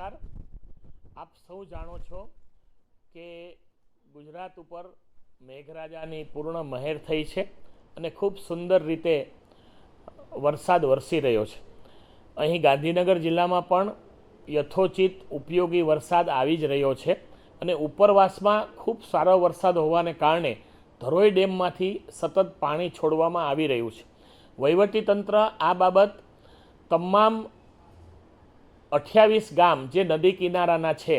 નમસ્કાર. આપ સૌ જાણો છો કે ગુજરાત ઉપર મેઘરાજાની પૂર્ણ મહેર થઈ છે અને ખૂબ સુંદર રીતે વરસાદ વરસી રહ્યો છે. અહીં ગાંધીનગર જિલ્લામાં પણ યથોચિત ઉપયોગી વરસાદ આવી જ રહ્યો છે અને ઉપરવાસમાં ખૂબ સારો વરસાદ હોવાને કારણે ધરોઈ ડેમમાંથી સતત પાણી છોડવામાં આવી રહ્યું છે. વહીવટીતંત્ર આ બાબત તમામ અઠ્યાવીસ ગામ જે નદી કિનારાના છે,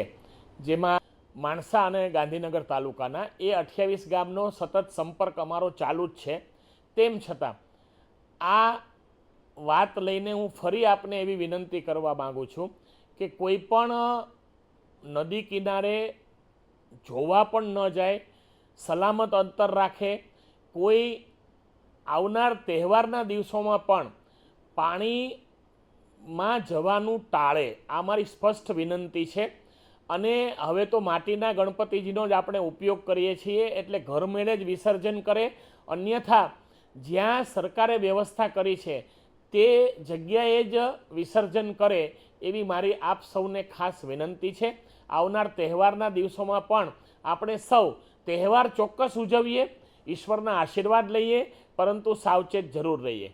જેમાં માણસા અને ગાંધીનગર તાલુકાના, એ અઠ્યાવીસ ગામનો સતત સંપર્ક અમારો ચાલુ જ છે. તેમ છતાં, આ વાત લઈને હું ફરી આપને એવી વિનંતી કરવા માગું છું કે કોઈ પણ નદી કિનારે જોવા પણ ન જાય, સલામત અંતર રાખે, કોઈ આવનાર તહેવારના દિવસોમાં પણ પાણીમાં જવાનું ટાળે. આ મારી સ્પષ્ટ વિનંતી છે. અને હવે તો માટીના ગણપતિજીનો જ આપણે ઉપયોગ કરીએ છીએ, એટલે ઘર મેળે જ વિસર્જન કરે. અન્યથા, જ્યાં સરકારે વ્યવસ્થા કરી છે, તે જગ્યાએ જ વિસર્જન કરે, એવી મારી આપ સૌને ખાસ વિનંતી છે. આવનાર તહેવારના દિવસોમાં પણ આપણે સૌ તહેવાર ચોક્કસ ઉજવીએ, ઈશ્વરના આશીર્વાદ લઈએ, પરંતુ સાવચેત જરૂર રહીએ.